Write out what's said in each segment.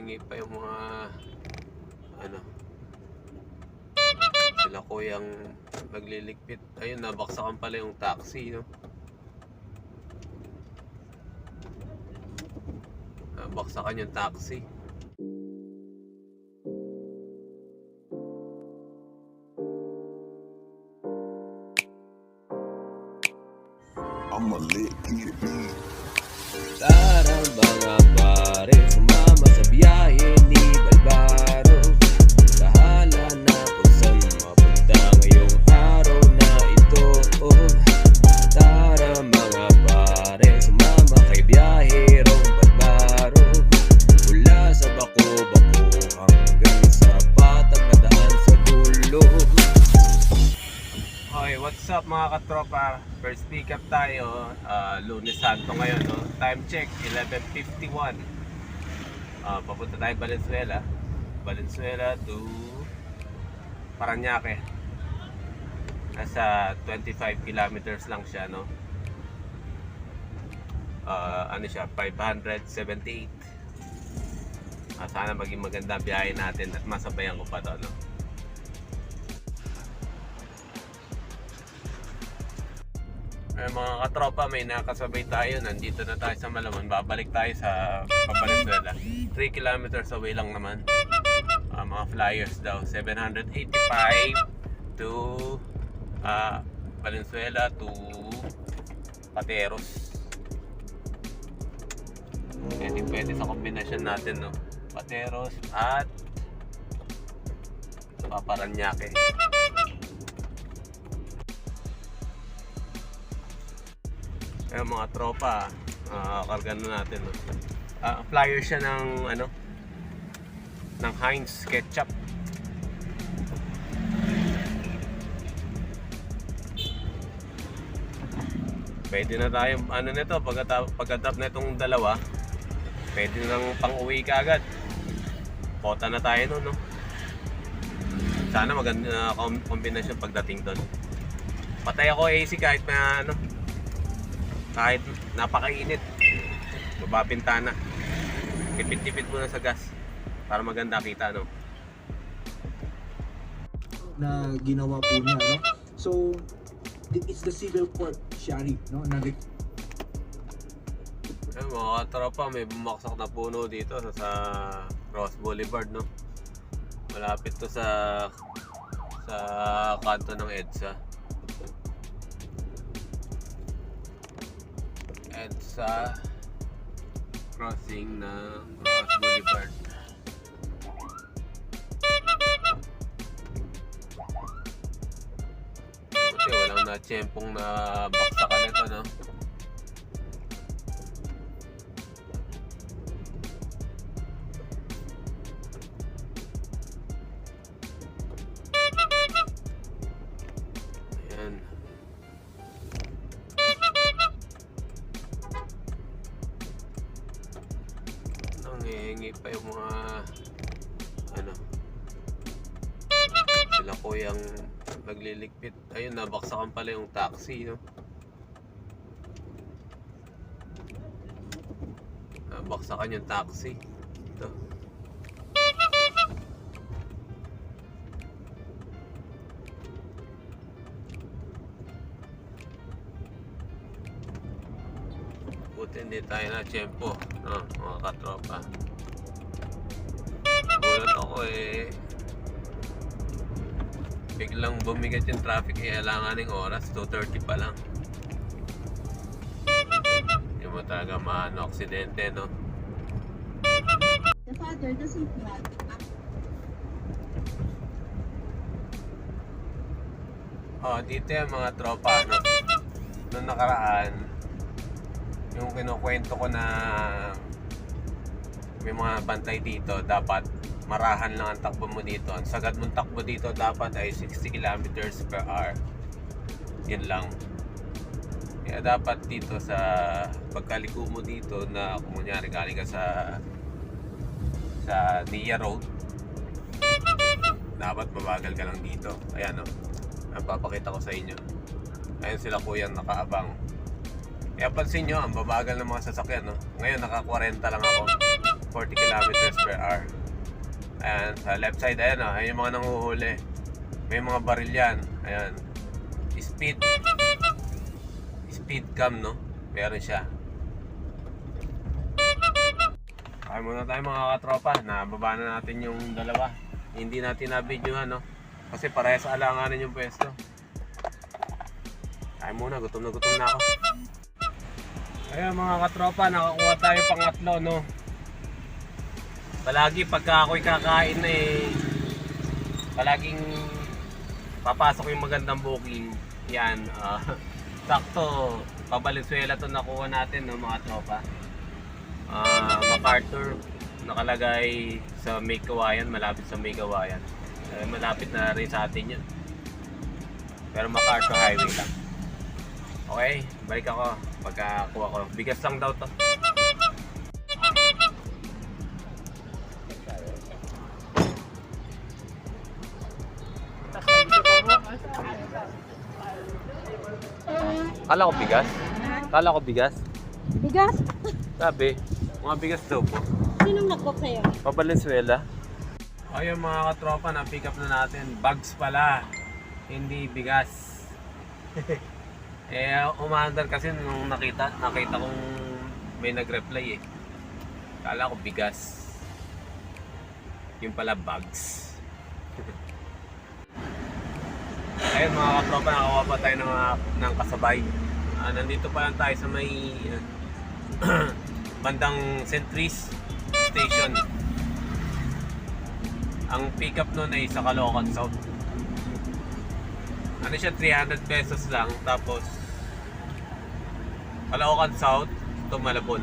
nangihingi pa yung mga ano sila kuyang nagliligpit ayun nabaksakan pala yung taxi no? Nabaksakan yung taxi. I'm a lit kid, man. Tara mga pare, sumama sa biyahe mga katropa? First pick up tayo, ah, Lunes Santo ngayon, no? Time check, 11.51. Ah, papunta tayo Valenzuela. Valenzuela to Paranaque. Nasa 25 kilometers lang siya, no? Ah, ano siya, 578. Ah, sana maging maganda biyahe natin at masabayan ko pa to, no? Ay, mga katropa, may nakasabay tayo. Nandito na tayo sa Malaman. Babalik tayo sa Pabalenzuela. 3 kilometers away lang naman. Ah, mga flyers daw. 785 to ah, Valenzuela to Pateros. Pwede pwede sa kombinasyon natin, no? Pateros at Paparanaque. Ayun mga tropa, ah karga na natin. Ah, flyer siya ng ano ng Heinz ketchup. Pwede na tayo ano nito pagkatap pagkatap na itong dalawa. Pwede na nang pang-uwi ka agad. Kota na tayo no, no. Sana maganda na kom- kombinasyon pagdating doon. Patay ako AC kahit na ano, kahit napakainit baba bintana tipid-tipid muna sa gas para maganda kita no na ginawa po niya, no? So, it's the civil court, Shari, no? Na eh, mga tropa may bumaksak na puno dito sa, sa Cross Boulevard no malapit to sa sa kanto ng EDSA EDSA crossing ng Cross Boulevard. Buti walang na tiyempong na baksakan ito no nagliligpit. Ayun, nabaksakan pala yung taxi, no? Nabaksakan yung taxi. Ito. Buti hindi tayo na tiyempo, no, mga katropa. Gulat ako eh. Biglang bumigat yung traffic, eh, alanganing oras, 2.30 pa lang. Hindi mo talaga maano, aksidente, no? The father doesn't want Oh, dito yung mga tropa, no? Noong nakaraan, yung kinukwento ko na may mga bantay dito, dapat marahan lang ang takbo mo dito. Ang sagad mong takbo dito dapat ay 60 kilometers per hour. Yun lang. Kaya dapat dito sa pagkaliko mo dito na kung kunyari galing ka sa sa Nia Road, dapat mabagal ka lang dito. Ayan o. Papakita ko sa inyo. Ayun sila kuyang nakaabang. Kaya pansin nyo, ang babagal ng mga sasakyan. No? Ngayon, naka 40 lang ako. 40 kilometers per hour. Ayan, sa left side, ayan o, ayan yung mga nanguhuli. May mga baril yan. Ayan. Speed. Speed cam, no? Meron siya. Kaya muna tayo mga katropa. Nababa na natin yung dalawa. Hindi natin na-videohan, no? Kasi parehas alanganin yung pwesto. Kaya muna, gutom na gutom na ako. Ayun mga katropa, nakakuha tayo pangatlo, no? Palagi pagka ako'y kakain eh, palaging papasok yung magandang booking. Yan, ah, sakto, pabalinsuela to nakuha natin, no, mga tropa. Ah, MacArthur, nakalagay sa May Kawayan, malapit sa May Kawayan. Eh, malapit na rin sa atin yun. Pero MacArthur Highway lang. Okay, balik ako pagkakuha ko. Bigas lang daw to. Kala ko bigas? Kala ko bigas? Bigas? Sabi, mga bigas daw po. Sinong nag-book sa'yo? Pabalenzuela. Ayun mga katropa, na-pick up na natin. Bags pala, hindi bigas. eh, umaandar kasi nung nakita, nakita kong may nag-reply eh. Kala ko bigas. Yung pala bags. Ayun mga katropa, nakakuha pa tayo ng, ng kasabay. Ah, nandito pa lang tayo sa may ah, bandang Centris Station. Ang pick up nun ay sa Caloocan South. Ano siya, 300 pesos lang. Tapos, Caloocan South to Malabon.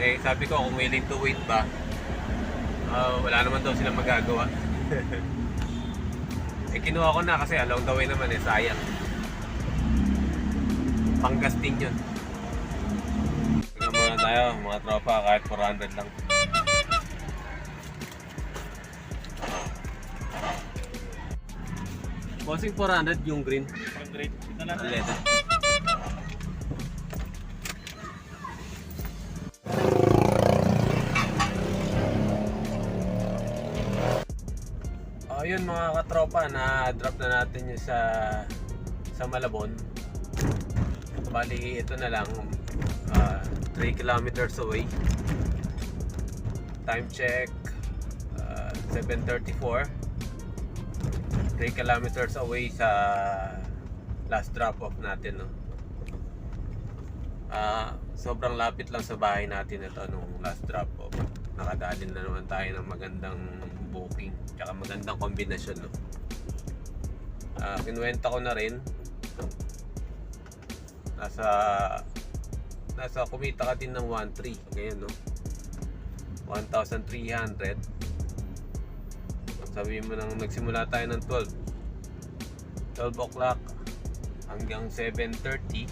Eh, sabi ko kung willing to wait ba, ah, wala naman daw silang magagawa. eh, kinuha ko na kasi along the way naman eh, sayang. Panggas din yun. Tingnan muna tayo, mga tropa, kahit 400 lang. Bossing 400 yung green. Yung green. Ito na. Leather. Ayun mga katropa, na-drop na natin yung sa sa Malabon. Bali, ito na lang. ah, 3 kilometers away. Time check. ah, 7.34. 3 kilometers away sa last drop off natin no. Ah, sobrang lapit lang sa bahay natin ito nung last drop off. Nakadalin na naman tayo ng magandang booking tsaka magandang kombinasyon no. Ah, kinuwenta ko na rin. Nasa nasa kumita ka din ng 1.3 ngayon no. 1,300 sabihin mo nang nagsimula tayo ng 12 12 o'clock hanggang 7.30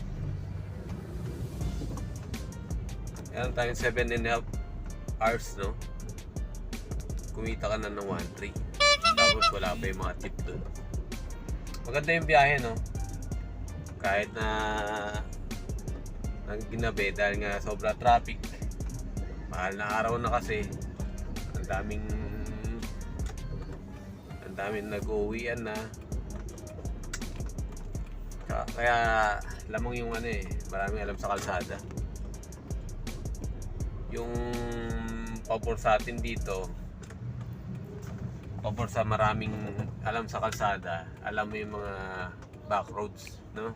yan tayong 7 and a half hours no kumita ka na ng 1.3 tapos wala pa yung mga tip dun. Maganda yung biyahe no? Kahit na nang ginabi dahil nga sobra traffic. Mahal na araw na kasi. Ang daming ang daming nag-uwian na. Ka- kaya lamang yung ano eh maraming alam sa kalsada. Yung pabor sa atin dito pabor sa maraming alam sa kalsada alam mo yung mga back roads no?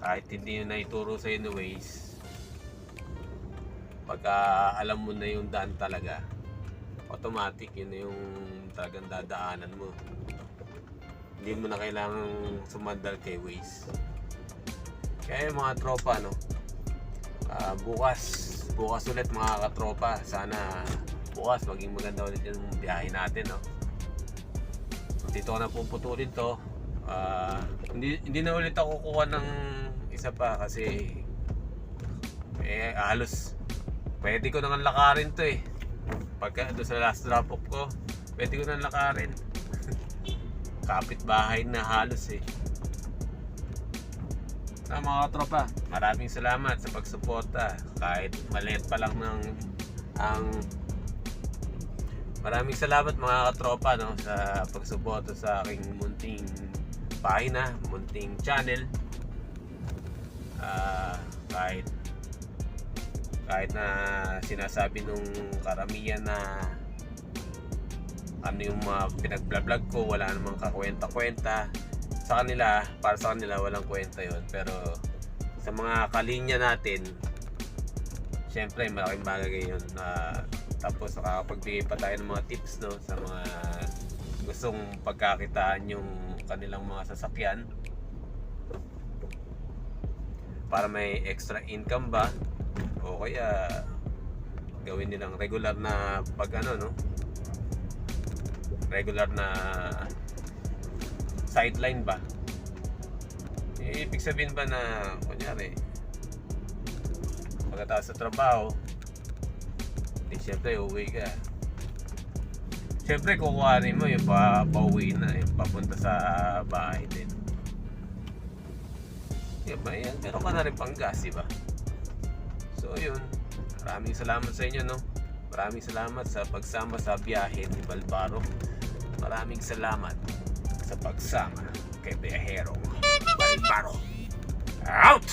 Kahit hindi yun naituro sa ni Waze pagka alam mo na yung daan talaga automatic yun yung talagang dadaanan mo. Hindi mo na kailangang sumandal kay Waze. Kaya mga tropa no? Ah, bukas bukas ulit mga katropa sana bukas maging maganda ulit yung biyahe natin no dito ko na puputulin to Ah, hindi hindi na ulit ako kukuha ng isa pa kasi eh halos pwede ko nang lakarin to eh pagka doon sa last drop off ko pwede ko nang lakarin kapit bahay na halos eh Ah, mga katropa. Maraming salamat sa pagsuporta. Kahit maliit pa lang ng ang Maraming salamat mga katropa no sa pagsuporta sa aking munting pahina, munting channel. Ah, kahit kahit na sinasabi nung karamihan na ano yung mga pinag-vlog ko, wala namang kakwenta-kwenta. Sa kanila, para sa kanila, walang kwenta yon Pero sa mga kalinya natin, syempre malaking bagay yun. na tapos nakakapagbigay pa tayo ng mga tips no, sa mga gustong pagkakitaan yung kanilang mga sasakyan. Para may extra income ba? O kaya gawin nilang regular na pag ano no? Regular na sideline ba? Eh, ibig sabihin ba na kunyari pagkatapos sa trabaho di syempre uwi ka. Syempre kukuhanin mo yung pa, pauwi na yung papunta sa bahay din. Yan ba yan? Meron ka na rin pang gas di ba? So yun. Maraming salamat sa inyo no? Maraming salamat sa pagsama sa biyahe ni Balbaro. Maraming salamat sa pagsama kay Biyaherong Balbaro out